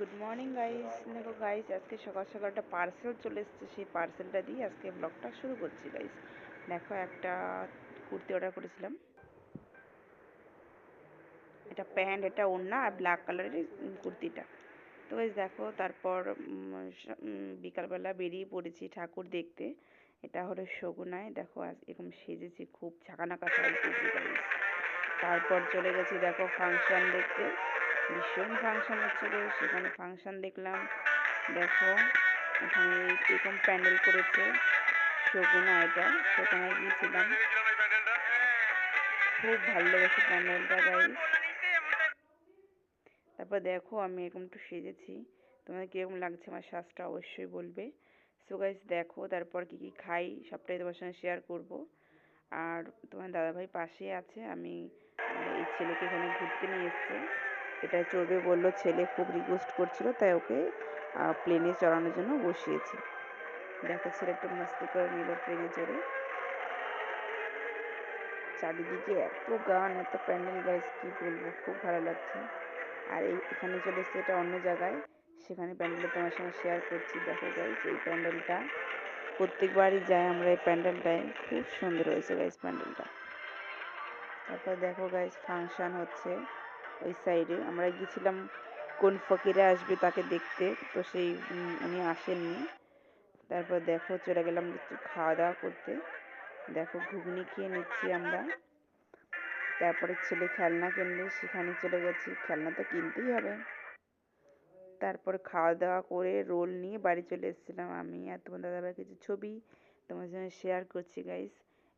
Good morning guys দেখো guys আজকে সকাল সকাল একটা পার্সেল চলে এসেছে। সেই পার্সেলটা দিয়ে আজকে ব্লগটা শুরু করছি গাইস দেখো, একটা কুর্তি অর্ডার করেছিলাম। এটা প্যান্ট এটা ওড়না আর ব্ল্যাক কালারের কুর্তিটা। তো গাইস দেখো, তারপর বিকালবেলা বেরিয়ে পড়েছি ঠাকুর দেখতে। এটা হলো শগুনায়। দেখো এরকম সেজেছি খুব ঝাঁকানাকা তারপর চলে গেছি, দেখো ফাংশন দেখতে। ভীষণ ফাংশন হচ্ছিল, সেখানে ফাংশন দেখলাম। দেখো, এখানে এরকম প্যান্ডেল করেছে, শকুনা এটা, সেখানে গিয়েছিলাম। খুব ভালো লেগেছে প্যান্ডেলটা গাইস তারপর দেখো, আমি এরকম একটু সেজেছি। তোমাদের কীরকম লাগছে আমার শ্বাসটা, অবশ্যই বলবে। সো গাইস দেখো, তারপর কি কি খাই, সবটাই তোমার সঙ্গে শেয়ার করব। আর তোমার দাদাভাই পাশে আছে, আমি এই ছেলেকে এখানে ঘুরতে নিয়ে এসছে। এটা চড়বে বলল ছেলে, খুব রিকোয়েস্ট করছিল, তাই ওকে প্লেনে চড়ানোর জন্য বসিয়েছি। দেখো ছেলে একটু মস্তি করে নিল প্লেনে চড়ে। চারিদিকে এত গান, এত প্যান্ডেল গাইস কি বলব, খুব ভালো লাগছে। আর এই, এখানে চলে এসছে এটা অন্য জায়গায়, সেখানে প্যান্ডেলটা তোমার সঙ্গে শেয়ার করছি। দেখো গাইস এই প্যান্ডেলটা, প্রত্যেকবারই যাই আমরা এই প্যান্ডেলটায়, খুব সুন্দর হয়েছে গাইস প্যান্ডেলটা। তারপর দেখো গাইস ফাংশন হচ্ছে। ওই সাইডে আমরা গেছিলাম, কোন ফকিরে আসবে তাকে দেখতে। তো সেই উনি আসেননি। তারপর দেখো, চলে গেলাম খাওয়া দাওয়া করতে। দেখো, ঘুগনি খেয়ে নিচ্ছি আমরা। তারপরে ছেলে খেলনা কিনবে, সেখানে চলে গেছি। খেলনা তো কিনতেই হবে। তারপর খাওয়া দাওয়া করে রোল নিয়ে বাড়ি চলে এসেছিলাম আমি আর তোমার দাদাভাই কিছু ছবি। তোমার সঙ্গে শেয়ার করছি গাইস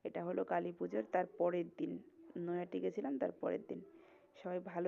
এটা হলো কালী পুজোর, তার পরের দিন। নয়াটি গেছিলাম, তার পরের দিন। সবাই ভালো